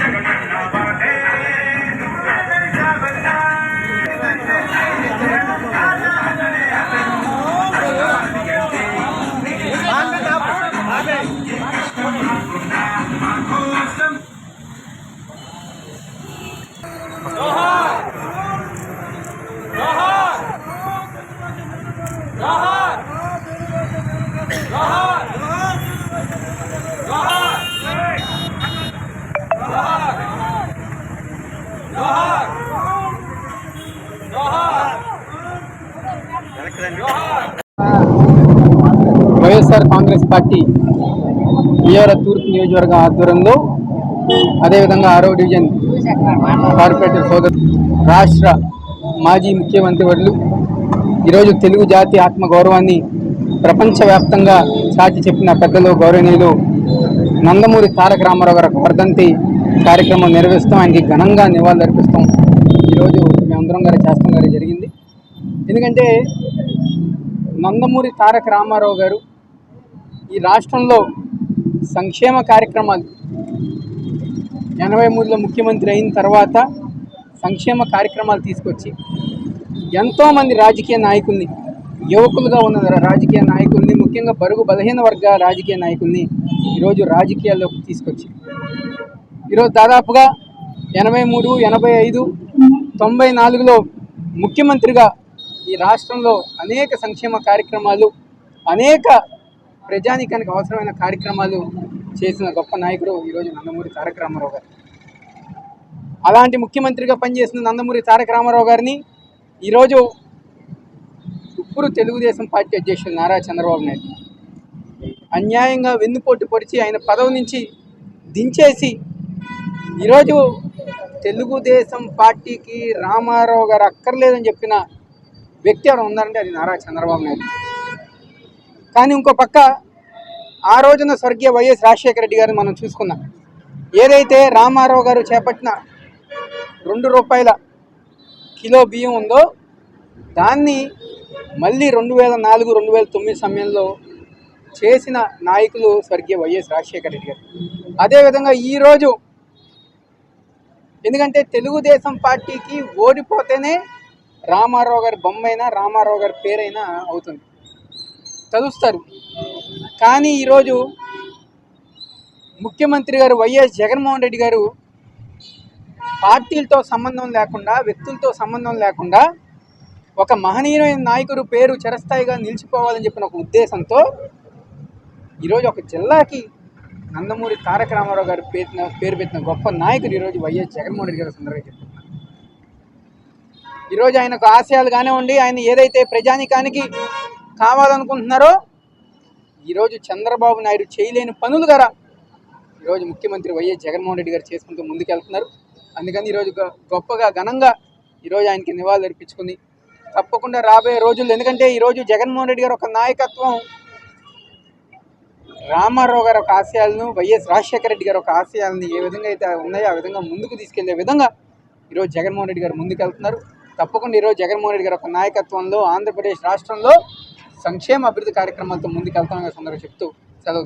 জায়গাটা వైఎస్ఆర్ కాంగ్రెస్ పార్టీ విజయవాడ తూర్పు నియోజకవర్గం ఆధ్వర్యంలో అదేవిధంగా ఆరో డివిజన్ కార్పొరేటర్ సోదరు రాష్ట్ర మాజీ ముఖ్యమంత్రి వర్లు ఈరోజు తెలుగు జాతి ఆత్మ గౌరవాన్ని ప్రపంచవ్యాప్తంగా చాటి చెప్పిన పెద్దలు గౌరవనీయులు నందమూరి తారక రామారావు గారు వర్ధంతి కార్యక్రమం నిర్వహిస్తాం. ఆయనకి ఘనంగా నివాళులర్పిస్తాం ఈరోజు మేమందరం గారు చేస్తాం గారు జరిగింది. ఎందుకంటే నందమూరి తారక రామారావు గారు ఈ రాష్ట్రంలో సంక్షేమ కార్యక్రమాలు ఎనభై మూడులో ముఖ్యమంత్రి అయిన తర్వాత సంక్షేమ కార్యక్రమాలు తీసుకొచ్చి ఎంతోమంది రాజకీయ నాయకుల్ని యువకులుగా ఉన్న రాజకీయ నాయకుల్ని ముఖ్యంగా బరుగు బలహీన వర్గ రాజకీయ నాయకుల్ని ఈరోజు రాజకీయాల్లోకి తీసుకొచ్చి ఈరోజు దాదాపుగా ఎనభై మూడు ఎనభై ఐదు తొంభై నాలుగులో ముఖ్యమంత్రిగా ఈ రాష్ట్రంలో అనేక సంక్షేమ కార్యక్రమాలు అనేక ప్రజానీకానికి అవసరమైన కార్యక్రమాలు చేసిన గొప్ప నాయకుడు ఈరోజు నందమూరి తారక రామారావు గారు. అలాంటి ముఖ్యమంత్రిగా పనిచేసిన నందమూరి తారక రామారావు గారిని ఈరోజు ఇప్పుడు తెలుగుదేశం పార్టీ అధ్యక్షులు నారా చంద్రబాబు నాయుడు అన్యాయంగా వెన్నుపోటు పొడిచి ఆయన పదవి నుంచి దించేసి ఈరోజు తెలుగుదేశం పార్టీకి రామారావు గారు అక్కర్లేదని చెప్పిన వ్యక్తి అక్కడ ఉన్నారంటే అది నారా చంద్రబాబు నాయుడు. కానీ ఇంకో పక్క ఆ రోజున స్వర్గీయ వైఎస్ రాజశేఖర రెడ్డి గారిని మనం చూసుకున్నాం ఏదైతే రామారావు గారు చేపట్టిన రెండు రూపాయల కిలో బియ్యం ఉందో దాన్ని మళ్ళీ రెండు వేల నాలుగు రెండు వేల తొమ్మిది సమయంలో చేసిన నాయకులు స్వర్గీయ వైఎస్ రాజశేఖర రెడ్డి గారు. అదేవిధంగా ఈరోజు ఎందుకంటే తెలుగుదేశం పార్టీకి ఓడిపోతేనే రామారావు గారి బొమ్మైనా రామారావు గారి పేరైనా అవుతుంది. చదువుస్తారు కానీ ఈరోజు ముఖ్యమంత్రి గారు వైఎస్ జగన్మోహన్ రెడ్డి గారు పార్టీలతో సంబంధం లేకుండా వ్యక్తులతో సంబంధం లేకుండా ఒక మహనీయమైన నాయకుడు పేరు చిరస్థాయిగా నిలిచిపోవాలని చెప్పిన ఒక ఉద్దేశంతో ఈరోజు ఒక జిల్లాకి నందమూరి తారక రామారావు గారు పెట్టిన పేరు పెట్టిన గొప్ప నాయకుడు ఈరోజు వైఎస్ జగన్మోహన్ రెడ్డి గారు సందర్భంగా చెప్తున్నారు. ఈరోజు ఆయనకు ఆశయాలు కానివ్వండి ఆయన ఏదైతే ప్రజానికానికి కావాలనుకుంటున్నారో ఈరోజు చంద్రబాబు నాయుడు చేయలేని పనులు గారా ఈరోజు ముఖ్యమంత్రి వైఎస్ జగన్మోహన్ రెడ్డి గారు చేసుకుంటూ ముందుకెళ్తున్నారు. అందుకని ఈరోజు గొప్పగా ఘనంగా ఈరోజు ఆయనకి నివాళులు అర్పించుకుని తప్పకుండా రాబోయే రోజుల్లో ఎందుకంటే ఈరోజు జగన్మోహన్ రెడ్డి గారు ఒక నాయకత్వం రామారావు గారు ఒక ఆశయాలను వైఎస్ రాజశేఖర రెడ్డి గారు ఒక ఆశయాలను ఏ విధంగా అయితే ఉన్నాయో ఆ విధంగా ముందుకు తీసుకెళ్ళే విధంగా ఈరోజు జగన్మోహన్ రెడ్డి గారు ముందుకెళ్తున్నారు. తప్పకుండా ఈరోజు జగన్మోహన్ రెడ్డి గారు ఒక నాయకత్వంలో ఆంధ్రప్రదేశ్ రాష్ట్రంలో సంక్షేమ అభివృద్ధి కార్యక్రమాలతో ముందుకెళ్తామని సందర్భంగా చెప్తూ సెలవు